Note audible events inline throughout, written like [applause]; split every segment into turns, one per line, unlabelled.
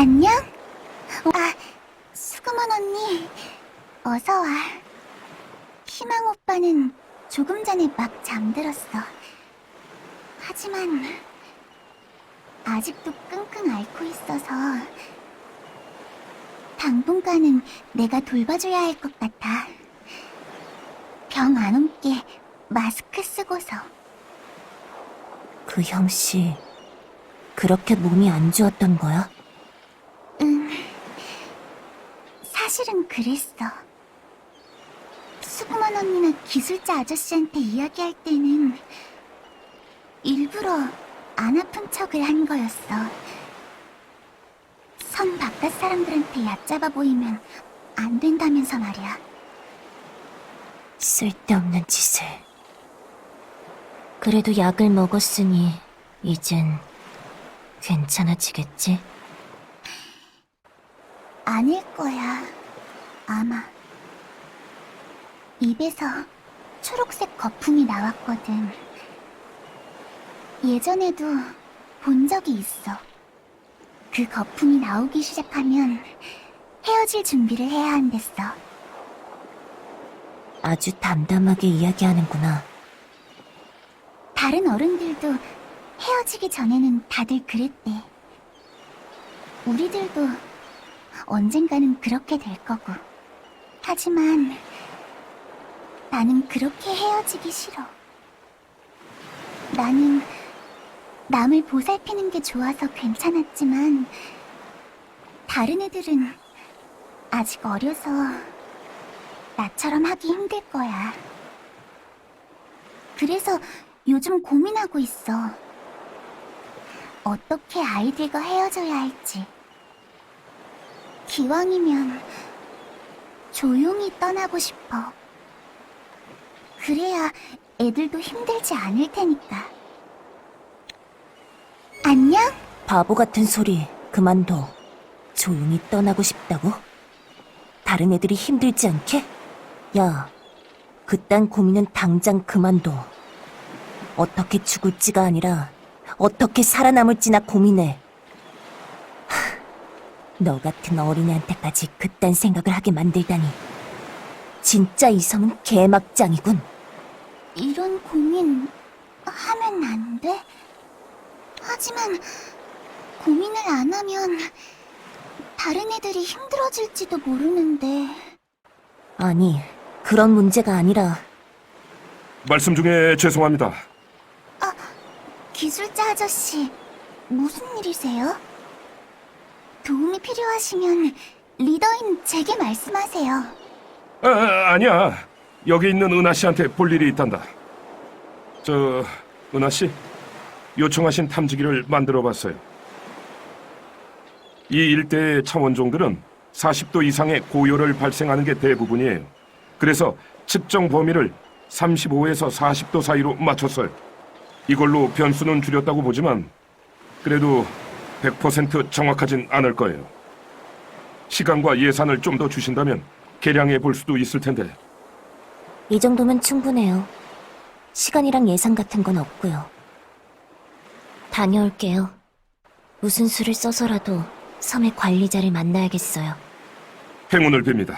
안녕? 아, 수그먼 언니. 어서 와. 희망 오빠는 조금 전에 막 잠들었어. 하지만 아직도 끙끙 앓고 있어서 당분간은 내가 돌봐줘야 할 것 같아. 병 안 옮게 마스크 쓰고서.
그 형씨, 그렇게 몸이 안 좋았던 거야?
응. 사실은 그랬어. 수구만 언니나 기술자 아저씨한테 이야기할 때는 일부러 안 아픈 척을 한 거였어. 선 바깥 사람들한테 얕잡아 보이면 안 된다면서 말이야.
쓸데없는 짓을. 그래도 약을 먹었으니, 이젠 괜찮아지겠지?
아닐 거야. 아마. 입에서 초록색 거품이 나왔거든. 예전에도 본 적이 있어. 그 거품이 나오기 시작하면 헤어질 준비를 해야 한댔어.
아주 담담하게 이야기하는구나.
다른 어른들도 헤어지기 전에는 다들 그랬대. 우리들도 언젠가는 그렇게 될 거고. 하지만 나는 그렇게 헤어지기 싫어. 나는 남을 보살피는 게 좋아서 괜찮았지만 다른 애들은 아직 어려서 나처럼 하기 힘들 거야. 그래서 요즘 고민하고 있어. 어떻게 아이들과 헤어져야 할지. 기왕이면 조용히 떠나고 싶어. 그래야 애들도 힘들지 않을 테니까. 안녕?
바보 같은 소리 그만둬. 조용히 떠나고 싶다고? 다른 애들이 힘들지 않게? 야, 그딴 고민은 당장 그만둬. 어떻게 죽을지가 아니라 어떻게 살아남을지나 고민해. 하, 너 같은 어린애한테까지 그딴 생각을 하게 만들다니. 진짜 이 섬은 개막장이군.
이런 고민 하면 안 돼? 하지만 고민을 안 하면 다른 애들이 힘들어질지도 모르는데.
아니, 그런 문제가 아니라
말씀 중에 죄송합니다.
기술자 아저씨, 무슨 일이세요? 도움이 필요하시면 리더인 제게 말씀하세요.
아, 아니야. 여기 있는 은하 씨한테 볼 일이 있단다. 저 은하 씨 요청하신 탐지기를 만들어 봤어요. 이 일대의 차원종들은 40도 이상의 고열을 발생하는 게 대부분이에요. 그래서 측정 범위를 35에서 40도 사이로 맞췄어요. 이걸로 변수는 줄였다고 보지만 그래도 100% 정확하진 않을 거예요. 시간과 예산을 좀 더 주신다면 개량해 볼 수도 있을 텐데.
이 정도면 충분해요. 시간이랑 예산 같은 건 없고요. 다녀올게요. 무슨 수를 써서라도 섬의 관리자를 만나야겠어요.
행운을 빕니다.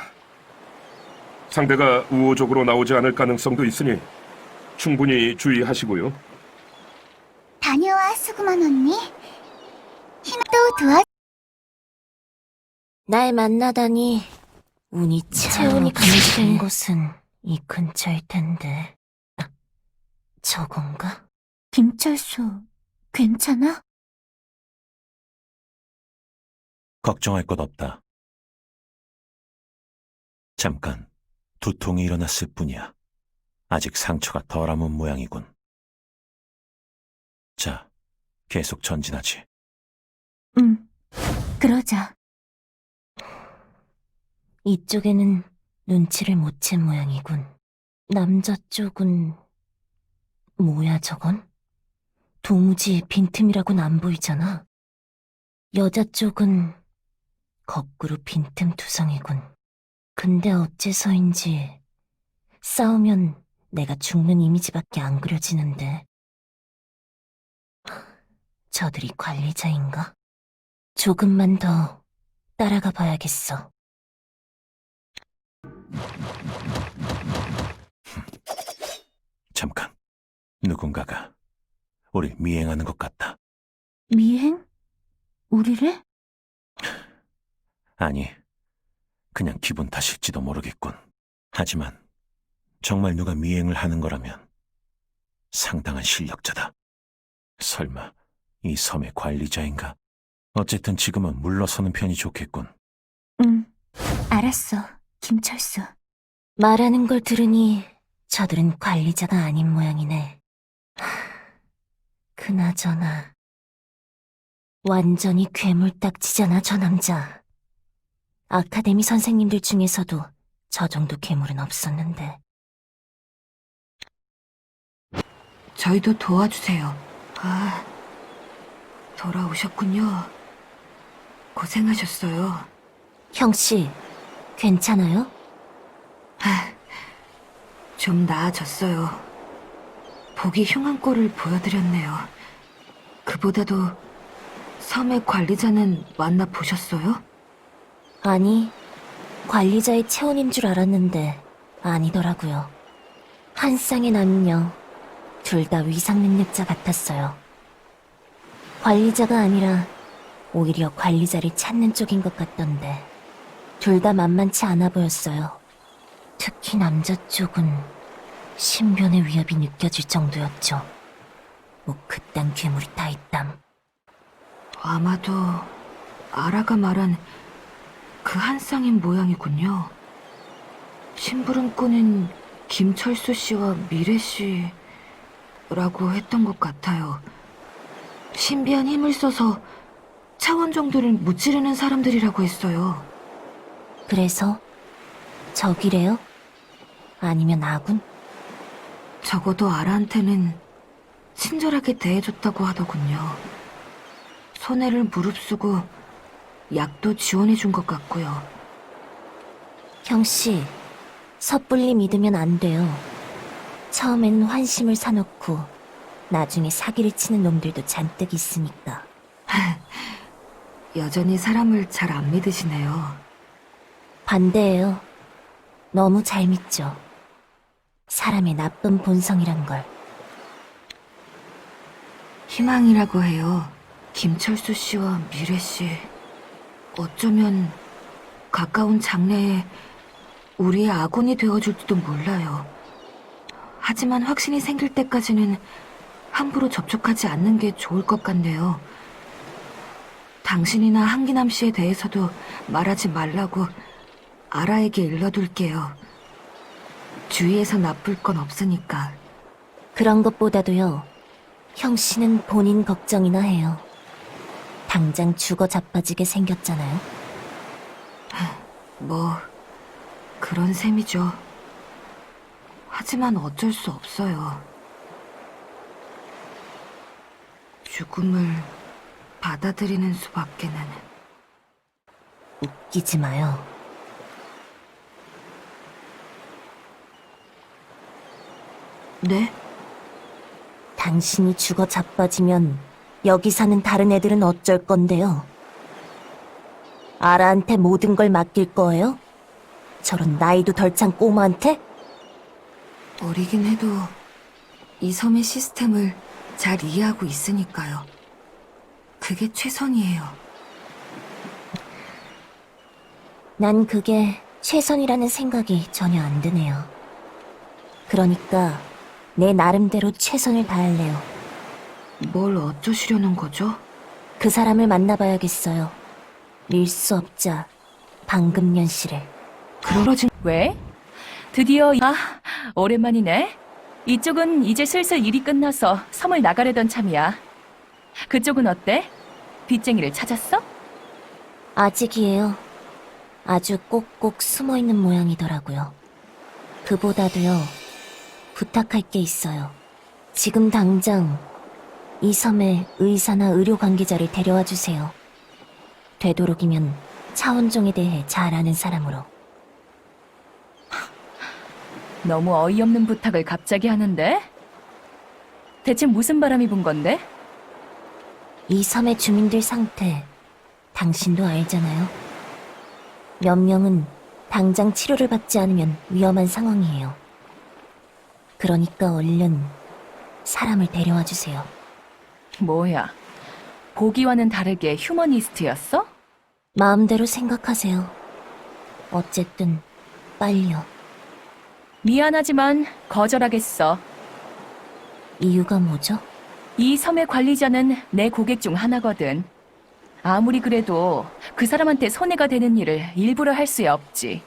상대가 우호적으로 나오지 않을 가능성도 있으니 충분히 주의하시고요.
다녀와, 수구만 언니. 힘도 도와,
날 만나다니 운이 참 체온이 감지된 곳은 이 근처일 텐데. 아, 저건가?
김철수, 괜찮아?
걱정할 것 없다. 잠깐 두통이 일어났을 뿐이야. 아직 상처가 덜 아문 모양이군. 자, 계속 전진하지.
응, 그러자.
이쪽에는 눈치를 못 챈 모양이군. 남자 쪽은 뭐야 저건? 도무지 빈틈이라고는 안 보이잖아. 여자 쪽은 거꾸로 빈틈 투성이군. 근데 어째서인지 싸우면 내가 죽는 이미지밖에 안 그려지는데. 저들이 관리자인가? 조금만 더 따라가 봐야겠어.
잠깐. 누군가가 우리 미행하는 것 같다.
미행? 우리를?
아니, 그냥 기분 탓일지도 모르겠군. 하지만 정말 누가 미행을 하는 거라면 상당한 실력자다. 설마 이 섬의 관리자인가? 어쨌든 지금은 물러서는 편이 좋겠군.
응, 알았어, 김철수.
말하는 걸 들으니 저들은 관리자가 아닌 모양이네. 하, 그나저나 완전히 괴물딱지잖아 저 남자. 아카데미 선생님들 중에서도 저 정도 괴물은 없었는데.
저희도 도와주세요. 아, 돌아오셨군요. 고생하셨어요.
형씨, 괜찮아요?
아, 좀 나아졌어요. 보기 흉한 꼴을 보여드렸네요. 그보다도 섬의 관리자는 만나 보셨어요?
아니, 관리자의 체온인 줄 알았는데 아니더라고요. 한 쌍의 남녀, 둘 다 위상 능력자 같았어요. 관리자가 아니라 오히려 관리자를 찾는 쪽인 것 같던데 둘 다 만만치 않아 보였어요. 특히 남자 쪽은 신변의 위협이 느껴질 정도였죠. 뭐 그딴 괴물이 다 있담.
아마도 아라가 말한 그 한 쌍인 모양이군요. 심부름꾼인 김철수 씨와 미래 씨라고 했던 것 같아요. 신비한 힘을 써서 차원 정도를 무찌르는 사람들이라고 했어요.
그래서 적이래요? 아니면 아군?
적어도 아라한테는 친절하게 대해줬다고 하더군요. 손해를 무릅쓰고 약도 지원해준 것 같고요.
형씨, 섣불리 믿으면 안 돼요. 처음엔 환심을 사놓고 나중에 사기를 치는 놈들도 잔뜩 있으니까. [laughs]
여전히 사람을 잘 안 믿으시네요.
반대예요. 너무 잘 믿죠. 사람의 나쁜 본성이란 걸.
희망이라고 해요. 김철수 씨와 미래 씨. 어쩌면 가까운 장래에 우리의 아군이 되어줄지도 몰라요. 하지만 확신이 생길 때까지는 함부로 접촉하지 않는 게 좋을 것 같네요. 당신이나 한기남 씨에 대해서도 말하지 말라고 아라에게 일러둘게요. 주위에서 나쁠 건 없으니까.
그런 것보다도요, 형 씨는 본인 걱정이나 해요. 당장 죽어 자빠지게 생겼잖아요.
뭐, 그런 셈이죠. 하지만 어쩔 수 없어요. 죽음을 받아들이는 수밖에는.
웃기지 마요.
네?
당신이 죽어 자빠지면 여기 사는 다른 애들은 어쩔 건데요? 아라한테 모든 걸 맡길 거예요? 저런 나이도 덜 찬 꼬마한테?
어리긴 해도 이 섬의 시스템을 잘 이해하고 있으니까요. 그게 최선이에요.
난 그게 최선이라는 생각이 전혀 안 드네요. 그러니까 내 나름대로 최선을 다할래요.
뭘 어쩌시려는 거죠?
그 사람을 만나봐야겠어요. 밀수 없자 방금년 씨를.
그러진
왜? 드디어 아 오랜만이네. 이쪽은 이제 슬슬 일이 끝나서 섬을 나가려던 참이야. 그쪽은 어때? 빚쟁이를 찾았어?
아직이에요. 아주 꼭꼭 숨어 있는 모양이더라고요. 그보다도요, 부탁할 게 있어요. 지금 당장 이 섬에 의사나 의료 관계자를 데려와 주세요. 되도록이면 차원종에 대해 잘 아는 사람으로.
너무 어이없는 부탁을 갑자기 하는데? 대체 무슨 바람이 분 건데?
이 섬의 주민들 상태 당신도 알잖아요. 몇 명은 당장 치료를 받지 않으면 위험한 상황이에요. 그러니까 얼른 사람을 데려와 주세요.
뭐야? 보기와는 다르게 휴머니스트였어?
마음대로 생각하세요. 어쨌든 빨리요.
미안하지만 거절하겠어.
이유가 뭐죠?
이 섬의 관리자는 내 고객 중 하나거든. 아무리 그래도 그 사람한테 손해가 되는 일을 일부러 할 수야 없지.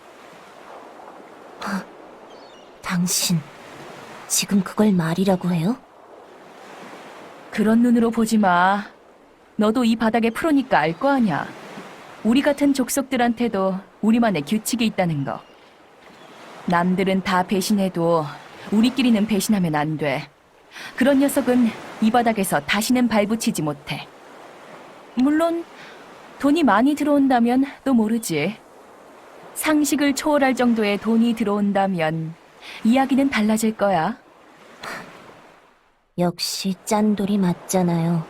당신 지금 그걸 말이라고 해요?
그런 눈으로 보지 마. 너도 이 바닥의 프로니까 알 거 아냐. 우리 같은 족속들한테도 우리만의 규칙이 있다는 거. 남들은 다 배신해도 우리끼리는 배신하면 안 돼. 그런 녀석은 이 바닥에서 다시는 발붙이지 못해. 물론 돈이 많이 들어온다면 또 모르지. 상식을 초월할 정도의 돈이 들어온다면 이야기는 달라질 거야.
역시 짠돌이 맞잖아요.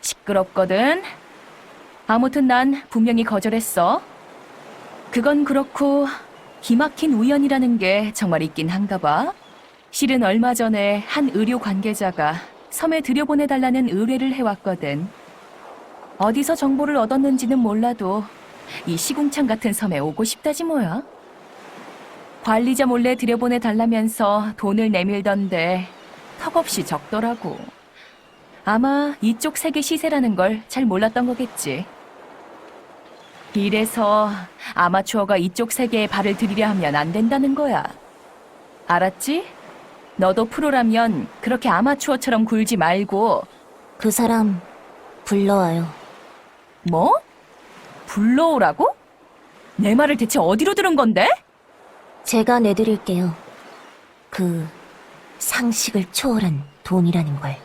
시끄럽거든. 아무튼 난 분명히 거절했어. 그건 그렇고 기막힌 우연이라는 게 정말 있긴 한가 봐. 실은 얼마 전에 한 의료 관계자가 섬에 들여보내달라는 의뢰를 해왔거든. 어디서 정보를 얻었는지는 몰라도 이 시궁창 같은 섬에 오고 싶다지 뭐야. 관리자 몰래 들여보내달라면서 돈을 내밀던데 턱없이 적더라고. 아마 이쪽 세계 시세라는 걸 잘 몰랐던 거겠지. 이래서 아마추어가 이쪽 세계에 발을 들이려 하면 안 된다는 거야. 알았지? 너도 프로라면 그렇게 아마추어처럼 굴지 말고,
그 사람 불러와요.
뭐? 불러오라고? 내 말을 대체 어디로 들은 건데?
제가 내드릴게요. 그 상식을 초월한 돈이라는 걸.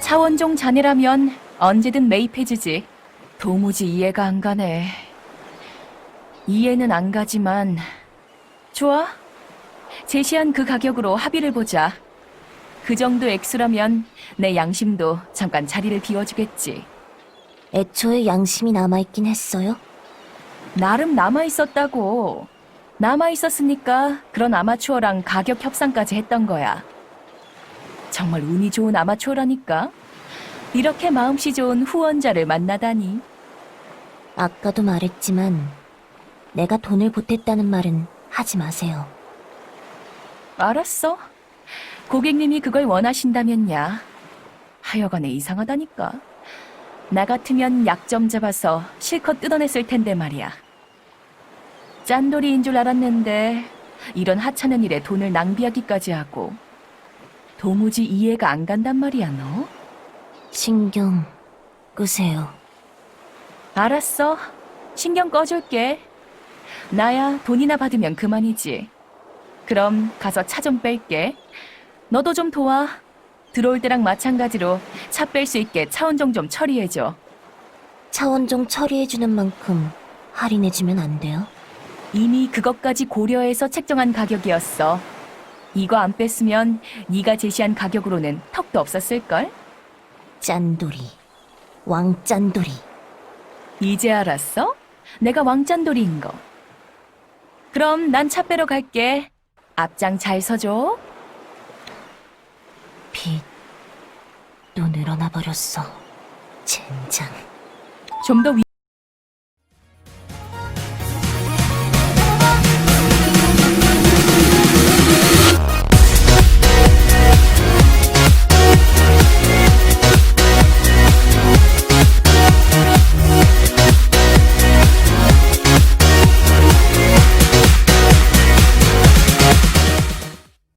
차원종 자네라면 언제든 매입해주지. 도무지 이해가 안 가네. 이해는 안 가지만, 좋아. 제시한 그 가격으로 합의를 보자. 그 정도 액수라면 내 양심도 잠깐 자리를 비워주겠지.
애초에 양심이 남아있긴 했어요.
나름 남아있었다고. 남아있었으니까 그런 아마추어랑 가격 협상까지 했던 거야. 정말 운이 좋은 아마추어라니까. 이렇게 마음씨 좋은 후원자를 만나다니.
아까도 말했지만 내가 돈을 보탰다는 말은 하지 마세요.
알았어. 고객님이 그걸 원하신다면야. 하여간에 이상하다니까. 나 같으면 약점 잡아서 실컷 뜯어냈을 텐데 말이야. 짠돌이인 줄 알았는데 이런 하찮은 일에 돈을 낭비하기까지 하고 도무지 이해가 안 간단 말이야 너.
신경 끄세요.
알았어. 신경 꺼줄게. 나야 돈이나 받으면 그만이지. 그럼 가서 차 좀 뺄게. 너도 좀 도와. 들어올 때랑 마찬가지로 차 뺄 수 있게 차원종 좀 처리해줘.
차원종 처리해주는 만큼 할인해주면 안 돼요?
이미 그것까지 고려해서 책정한 가격이었어. 이거 안 뺐으면 네가 제시한 가격으로는 턱도 없었을걸?
짠돌이. 왕짠돌이.
이제 알았어? 내가 왕짠돌이인 거. 그럼 난 차 빼러 갈게. 앞장 잘 서줘.
빚. 또 늘어나 버렸어. 젠장.
좀 더 위...